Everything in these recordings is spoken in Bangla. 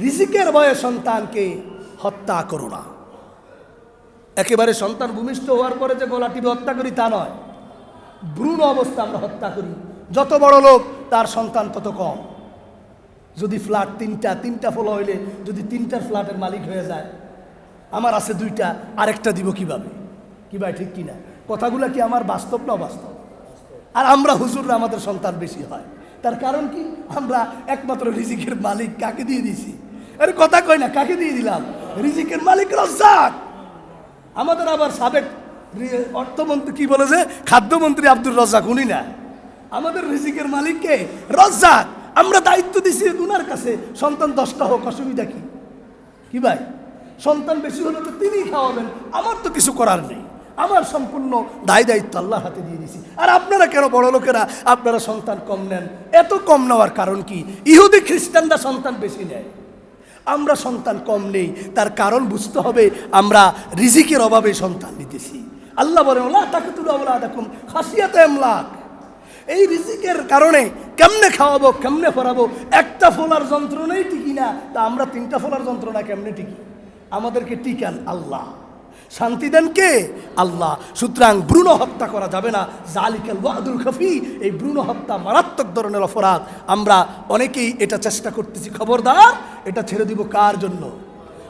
রিজিকের ভয়ে সন্তানকে হত্যা করো না। একেবারে সন্তান ভূমিষ্ঠ হওয়ার পরে যে গলা টিপে হত্যা করি তা নয়। ভ্রূণ অবস্থা আমরা হত্যা করি। যত বড় লোক, তার সন্তান তত কম। যদি ফ্ল্যাট তিনটা তিনটা ফলো হইলে যদি তিনটার ফ্ল্যাটের মালিক হয়ে যায়, আমার আছে দুইটা, আরেকটা দিব কীভাবে? কি ভাই, ঠিক কিনা? কথাগুলো কি আমার বাস্তব না বাস্তব আর আমরা হুজুররা আমাদের সন্তান বেশি হয়। তার কারণ কি? আমরা একমাত্র রিজিকের মালিক কাকে দিয়ে দিছি আরে কথা কই না, কাকে দিয়ে দিলাম? রিজিকের মালিক রজ্জাক। আমাদের আবার সাবেক অর্থমন্ত্রী, কি বলে যে, খাদ্যমন্ত্রী আব্দুর রজ্জাক, উনি না। আমাদের রিজিকের মালিককে রজ্জাক। আমরা দায়িত্ব দিছি উনার কাছে। সন্তান দশটা হোক, অসুবিধা কি? কি ভাই? সন্তান বেশি হলে তো তিনি খাওয়াবেন। আমার তো কিছু করার নেই। আমার সম্পূর্ণ দায় দায়িত্ব আল্লাহর হাতে দিয়ে দিছি। আর আপনারা কেন বড় লোকেরা, আপনারা সন্তান কম নেন? এত কম নেওয়ার কারণ কি? ইহুদি খ্রিস্টানরা সন্তান বেশি নেয়। আমরা সন্তান কম নেই। তার কারণ বুঝতে হবে, আমরা রিজিকের অভাবে সন্তান নিতেছি। আল্লাহ বলে ওলা তাকে তুলে ওলা দেখুন খাসিয়াতে এমলাক এই রিজিকের কারণে কেমনে খাওয়াবো, কেমনে ফরাবো? একটা ফোলার যন্ত্রণাই টিকি না। তা আমরা তিনটা ফোলার যন্ত্রণা কেমনে টিকি আমাদেরকে টিকান আল্লাহ। শান্তি দেন কে? আল্লাহ। সুতরাং ভ্রূণ হত্যা করা যাবে না। জালিকাল ওয়াদুল খফি। এই ভ্রূণ হত্যা মারাত্মক ধরনের অপরাধ। আমরা অনেকেই এটা চেষ্টা করতেছি। খবরদার, এটা ছেড়ে দিব কার জন্য?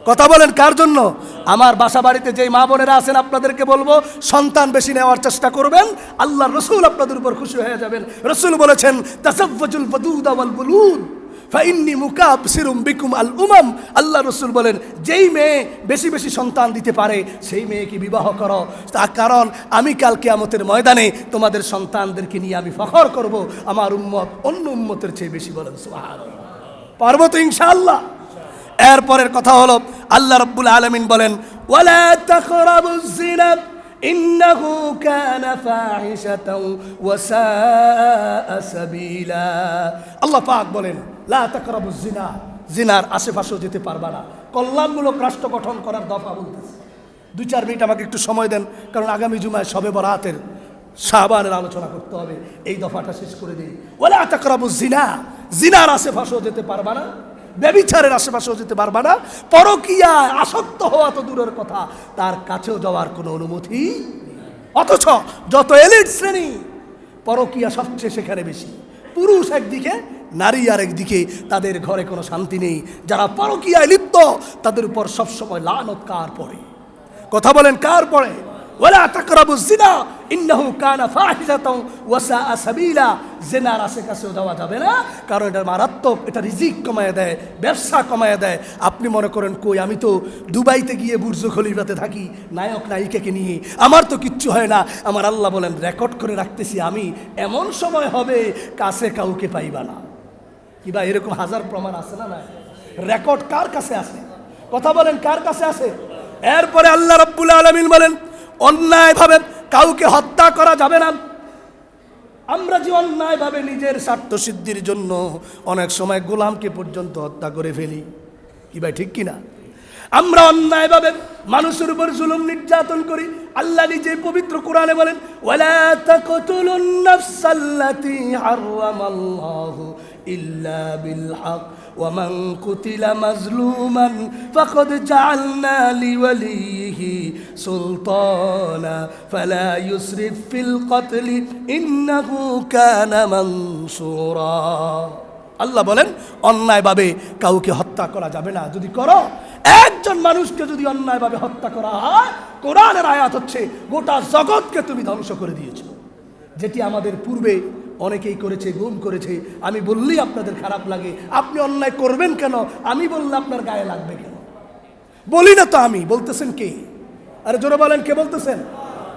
কথা বলেন কার জন্য? আমার বাসা বাড়িতে যেই মা বোনেরা আছেন, আপনাদেরকে বলব, সন্তান বেশি নেওয়ার চেষ্টা করবেন। আল্লাহ রসুল আপনাদের উপর খুশি হয়ে যাবেন। রসুল বলেছেন তাসাফজুল বদুদ আওয়াল বুলুদ। ফাইন্নি মুকাব সিরুম বিকুম আল উমাম। আল্লাহ রসুল বলেন, যেই মেয়ে বেশি বেশি সন্তান দিতে পারে, সেই মেয়েকে বিবাহ করো। তার কারণ আমি কাল কেয়ামতের ময়দানে তোমাদের সন্তানদেরকে নিয়ে আমি ফখর করব। আমার উম্মত অন্য উম্মতের চেয়ে বেশি বলেন সুবহান পারব তো ইনশাআল্লাহ? এরপরের কথা হলো, আল্লাহ রব্বুল আলমিন বলেন, ওয়ালা তাকরাবুজ ইন্নাহু কানা ফাহিশাতাও ওয়া সাআ সাবিলা। আল্লাহ পাক বলেন, লা তাকরাবুজ জিনা জিনার আশেপাশেও যেতে পারবা না। কল্যাণমূলক রাষ্ট্র গঠন করার দফা বলতেছে। দুই চার মিনিট আমাকে একটু সময় দেন, কারণ আগামী জুমায় সবে বরাতের শাহবানের আলোচনা করতে হবে। এই দফাটা শেষ করে দিই। ওলা তাকরাবু জিনা জিনার আশেপাশেও যেতে পারবা না ব্যবিচারের আশেপাশেও যেতে পারবা না। পরকিয়ায় আসক্ত হওয়া তো দূরের কথা। তার কাছেও যাওয়ার কোনো অনুমতি অথচ যত এলিট শ্রেণি, পরকিয়া সবচেয়ে সেখানে বেশি। পুরুষ একদিকে, নারী আর একদিকে তাদের ঘরে কোনো শান্তি নেই। যারা পরকিয়ায় লিপ্ত, তাদের উপর সবসময় লানত কার পড়ে। কথা বলেন কার পড়ে? ওলা তাকরাবু জিনা ইন্নাহু কানা ফাহিশাতাও ওয়া সাআ সাবিলা জিনার আশেপাশেও যাওয়া যাবে না, কারণ এটা মারাত্মক, এটা রিজিক কমায় দেয়, ব্যবসা কমায় দেয়। আপনি মনে করেন, কই, আমি তো দুবাইতে গিয়ে বুর্জ খলিফাতে থাকি, নায়ক, নায়িকাকে নিয়ে। আমার তো কিচ্ছু হয় না। আমার আল্লাহ বলেন, রেকর্ড করে রাখতেছি আমি, এমন সময় হবে কাছে কাউকে পাইবা না। কিবা এরকম হাজার প্রমাণ আছে না না রেকর্ড কার কাছে আছে? কথা বলেন, কার কাছে আছে? এরপরে আল্লাহ রব্বুল আলমিন বলেন অন্যায়ভাবে কাউকে হত্যা করা যাবে না আমরা যে অন্যায়ভাবে নিজের স্বার্থ সিদ্ধির জন্য অনেক সময় গোলামকে পর্যন্ত হত্যা করে ফেলি কি ভাই ঠিক কিনা আমরা অন্যায়ভাবে মানুষের উপর জুলুম নির্যাতন করি আল্লাহ নিজে পবিত্র কোরআনে বলেন ওয়ালা তাকতুলুন নাফসাল্লাতী হারামাল্লাহু ইল্লা বিল হক ومن قتل مظلوما فقد جعلنا لوليه سلطانا فلا يسرف في القتل إنه كان منصورا আল্লাহ বলেন, অন্যায়ভাবে কাউকে হত্যা করা যাবে না। যদি করো, একজন মানুষকে যদি অন্যায়ভাবে হত্যা করা হয়, কোরআনের আয়াত হচ্ছে, গোটা জগৎকে তুমি ধ্বংস করে দিয়েছ। যেটি আমাদের পূর্বে অনেকেই করেছে, গুম করেছে। আমি বললেই আপনাদের খারাপ লাগে। আপনি অন্যায় করবেন কেন? আমি বললে আপনার গায়ে লাগবে কেন? বলি না তো আমি, বলতেছেন কে? আরে জোরে বলেন, কে বলতেছেন?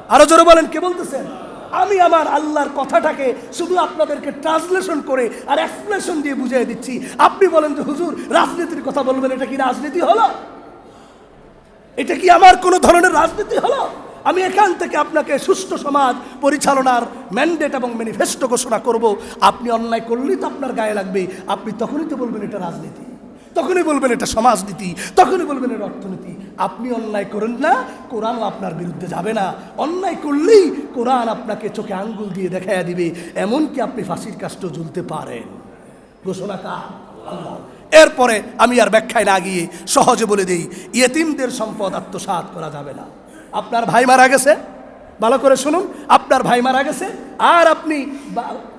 আরও জোরে বলেন, কে বলতেছেন? আমি আমার আল্লাহর কথাটাকে শুধু আপনাদেরকে ট্রান্সলেশন করে আর এক্সপ্লেশন দিয়ে বুঝিয়ে দিচ্ছি। আপনি বলেন যে, হুজুর, রাজনীতির কথা বলবেন, এটা কি রাজনীতি হলো? এটা কি আমার কোনো ধরনের রাজনীতি হলো? আমি এখান থেকে আপনাকে সুষ্ঠু সমাজ পরিচালনার ম্যান্ডেট এবং ম্যানিফেস্টো ঘোষণা করব। আপনি অন্যায় করলেই তো আপনার গায়ে লাগবে আপনি তখনই তো বলবেন এটা রাজনীতি। তখনই বলবেন এটা সমাজনীতি। তখনই বলবেন এটা অর্থনীতি। আপনি অন্যায় করেন না, কোরআন আপনার বিরুদ্ধে যাবে না। অন্যায় করলেই কোরআন আপনাকে চোখে আঙ্গুল দিয়ে দেখাইয়া দিবে, এমনকি আপনি ফাঁসির কাষ্ট ঝুলতে পারেন। ঘোষণা কা এরপরে আমি আর ব্যাখ্যায় না গিয়ে সহজে বলে দিই, ইয়েতিমদের সম্পদ আত্মসাৎ করা যাবে না। আপনার ভাই মারা গেছে? ভালো করে শুনুন, আপনার ভাই মারা গেছে? আর আপনি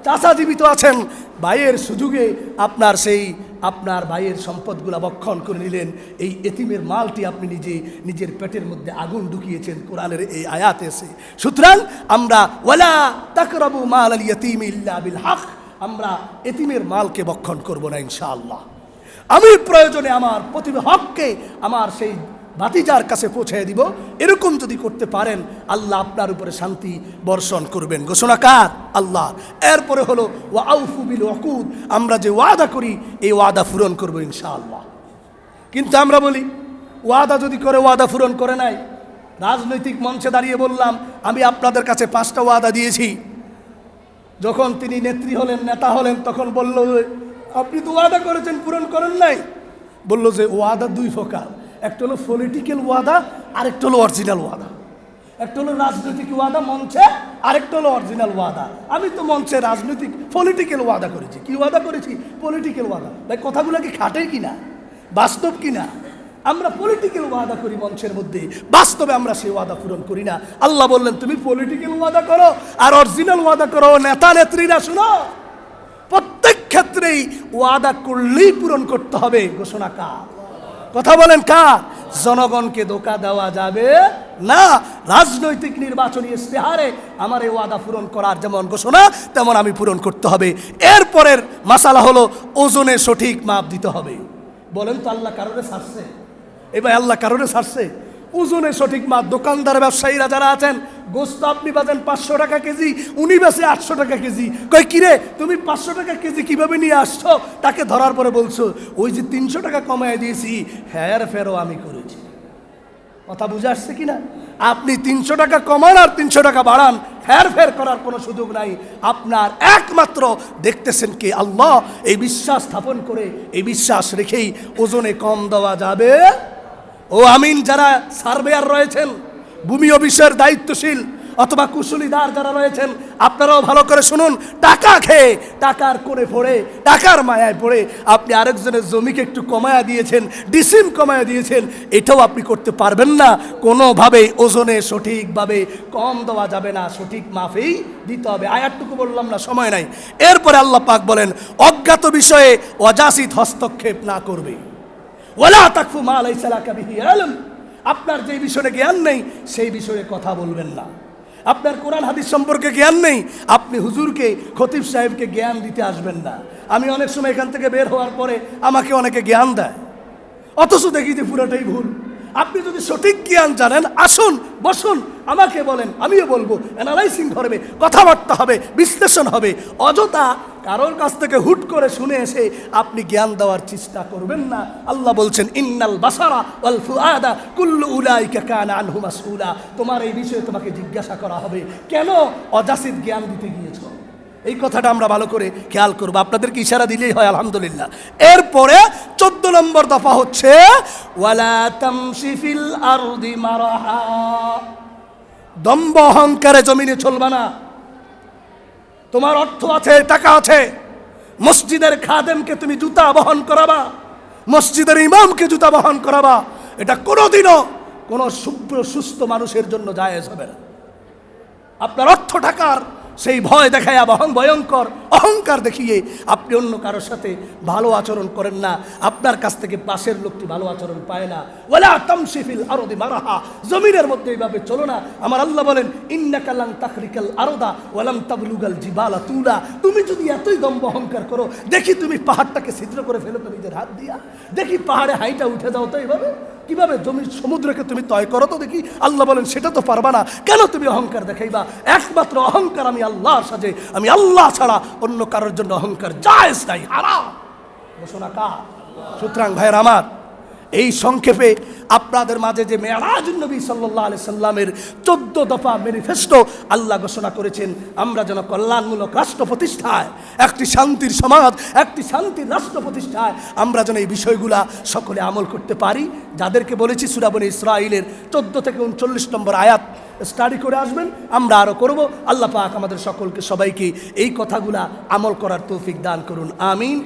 চাচা জীবিত আছেন? ভাইয়ের সুযোগে আপনার সেই আপনার ভাইয়ের সম্পদগুলা বক্ষণ করে নিলেন। এই এতিমের মালটি আপনি নিজে নিজের পেটের মধ্যে আগুন ঢুকিয়েছেন, কোরআনের এই আয়াত এসে। সুতরাং আমরা, ওয়ালা তাকরাবু মাল আল ইয়তিম ইল্লা বিল হক, আমরা এতিমের মালকে বক্ষণ করব না ইনশাআল্লাহ। আমি প্রয়োজনে আমার প্রতিভা হককে, আমার সেই ভাতিজার কাছে পৌঁছে দিব। এরকম যদি করতে পারেন, আল্লাহ আপনার উপরে শান্তি বর্ষণ করবেন। ঘোষণা কার? আল্লাহ এরপরে হলো, ওয়া আউফু বিল ওয়াকুদ। আমরা যে ওয়াদা করি, এই ওয়াদা পূরণ করব ইনশাআল্লাহ। কিন্তু আমরা বলি, ওয়াদা যদি করে, ওয়াদা পূরণ করে নাই। রাজনৈতিক মঞ্চে দাঁড়িয়ে বললাম, আমি আপনাদের কাছে পাঁচটা ওয়াদা দিয়েছি। যখন তিনি নেত্রী হলেন, নেতা হলেন, তখন বলল, আপনি তো ওয়াদা করেছেন, পূরণ করেন নাই। বলল যে, ওয়াদা দুই প্রকার। একটা হলো পলিটিক্যাল ওয়াদা, আরেকটা হলো অরিজিনাল ওয়াদা। একটা হলো রাজনৈতিক ওয়াদা মঞ্চে, আরেকটা হলো অরিজিনাল ওয়াদা। আমি তো মঞ্চে রাজনৈতিক পলিটিক্যাল ওয়াদা করেছি। কি ওয়াদা করেছি? পলিটিক্যাল ওয়াদা। ভাই, কথাগুলো কি খাটে কিনা? বাস্তব কিনা? আমরা পলিটিক্যাল ওয়াদা করি মঞ্চের মধ্যে। বাস্তবে আমরা সেই ওয়াদা পূরণ করি না। আল্লাহ বললেন, তুমি পলিটিক্যাল ওয়াদা করো আর অরিজিনাল ওয়াদা করো। নেতা, নেত্রীরা, শুনো। প্রত্যেক ক্ষেত্রেই ওয়াদা করলেই পূরণ করতে হবে। ঘোষণা কার? কথা বলেন কার? জনগণকে ধোকা দেওয়া যাবে না। রাজনৈতিক নির্বাচনী ইস্তেহারে আমার এই ওয়াদা পূরণ করার যেমন ঘোষণা, তেমন আমি পূরণ করতে হবে। এরপরের মাসালা হলো, ওজনে সঠিক মাপ দিতে হবে। বলেন তো আল্লাহ কারণে ছাড়ছে? এবার আল্লাহ কারণে ছাড়ছে? ওজনে সঠিক মাপ। দোকানদার, ব্যবসায়ীরা যারা আছেন গোস্ত আপনি বাজেন পাঁচশো টাকা কেজি, উনি বেছে আটশো টাকা কেজি। কই কিরে, তুমি পাঁচশো টাকা কেজি কীভাবে নিয়ে আসছো? তাকে ধরার পরে বলছো, ওই যে তিনশো টাকা কমায় দিয়েছি, হ্যার ফেরো আমি করেছি। কথা বুঝে আসছে কি না আপনি তিনশো টাকা কমান আর তিনশো টাকা বাড়ান ফের ফের করার কোনো সুযোগ নাই। আপনার একমাত্র দেখতেছেন কি? আল্লাহ এই বিশ্বাস স্থাপন করে, এই বিশ্বাস রেখেই ওজনে কম দেওয়া যাবে। ও আমিন, যারা সার্ভেয়ার রয়েছেন ভূমি অফিসের দায়িত্বশীল অথবা কুশলীদার যারা রয়েছেন, আপনারাও ভালো করে শুনুন। টাকা খেয়ে টাকার করে পড়ে, টাকার মায়ায় পড়ে আপনি আরেকজনের জমিকে একটু কমায়া দিয়েছেন, ডিসিম কমায়া দিয়েছেন, এটাও আপনি করতে পারবেন না। কোনোভাবেই ওজনে সঠিকভাবে কম দেওয়া যাবে না, সঠিক মাফেই দিতে হবে। আয়ারটুকু বললাম না, সময় নাই। এরপরে আল্লাহ পাক বলেন, অজ্ঞাত বিষয়ে অযাচিত হস্তক্ষেপ না করবে। ওলা তাকফু মা লাইসা লাকা বিহি ইলম আপনার যে বিষয়ে জ্ঞান নেই, সেই বিষয়ে কথা বলবেন না। আপনার কোরআন হাদিস সম্পর্কে জ্ঞান নেই, আপনি হুজুরকে, খতিব সাহেবকে জ্ঞান দিতে আসবেন না। আমি অনেক সময় এখান থেকে বের হওয়ার পরে আমাকে অনেকে জ্ঞান দেয়। অথচ দেখি যে পুরোটাই ভুল। আপনি যদি সঠিক জ্ঞান জানেন, আসুন, বসুন, আমাকে বলেন, আমিও বলব অ্যানালাইসিং হবে কথাবার্তা হবে, বিশ্লেষণ হবে। অযথা কারোর কাছ থেকে হুট করে শুনে এসে আপনি জ্ঞান দেওয়ার চেষ্টা করবেন না। আল্লাহ বলছেন, ইন্নাল বাসারা ওয়াল ফুআদা কুল্লু উলাইকা কান আনহু মাসউলা। তোমার এই বিষয়ে তোমাকে জিজ্ঞাসা করা হবে, কেন অযাচিত জ্ঞান দিতে গিয়েছো? এই কথাটা আমরা ভালো করে খেয়াল করব। আপনাদেরকে ইশারা দিলেই হয়, আলহামদুলিল্লাহ। এরপরে চোদ্দ নম্বর দফা হচ্ছে, ওয়ালা মারাহা। দম্ব অহংকারে জমিনে চলবা না। তোমার অর্থ আছে, টাকা আছে। মসজিদের খাদেমকে তুমি জুতা বহন করাবা, মসজিদের ইমামকে জুতা বহন করাবা। এটা কোনোদিনও কোনো শুভ্র, সুস্থ মানুষের জন্য জায়েজ হবে না। আপনার অর্থ টাকার সেই ভয় দেখায় বহং ভয়ঙ্কর, অহংকার দেখিয়ে আপনি অন্য কারোর সাথে ভালো আচরণ করেন না। আপনার কাছ থেকে পাশের লোকটি ভালো আচরণ পায় না। ওলা তামসিফিল আরদি মারাহা, জমিনের মধ্যে এইভাবে চলো না। আমার আল্লাহ বলেন ইন্নাকালাং তাকরিকাল আরদা ওয়ালাম তাবলুগাল জিবালা তুলা। তুমি যদি এতই দম্ব অহংকার করো, দেখি তুমি পাহাড়টাকে ছিদ্র করে ফেলো তো নিজের হাত দিয়া। দেখি পাহাড়ে হাইটা উঠে যাও তো এইভাবে। কীভাবে জমি সমুদ্রকে তুমি তয় করো তো দেখি? আল্লাহ বলেন, সেটা তো পারবা না। কেন তুমি অহংকার দেখাইবা? একমাত্র অহংকার আমি আল্লাহ সাজে আমি আল্লাহ ছাড়া অন্য কারোর জন্য অহংকার যায় ঘোষণা সুতরাং ভাইয়ের আমার এই সংক্ষেপে আপনাদের মাঝে যে মেয়ারাজ নবী সাল্লাহ আলি সাল্লামের চোদ্দ দফা ম্যানিফেস্টো আল্লাহ ঘোষণা করেছেন, আমরা যেন কল্যাণমূলক রাষ্ট্র প্রতিষ্ঠায়, একটি শান্তির সমাজ, একটি শান্তির রাষ্ট্র প্রতিষ্ঠায় আমরা যেন এই বিষয়গুলা সকলে আমল করতে পারি। যাদেরকে বলেছি সুরাবনে ইসরায়েলের চোদ্দ থেকে উনচল্লিশ নম্বর আয়াত স্টাডি করে আসবেন, আমরা আরও করব। আল্লাহ পাক আমাদের সকলকে সবাইকে এই কথাগুলা আমল করার তৌফিক দান করুন, আমিন।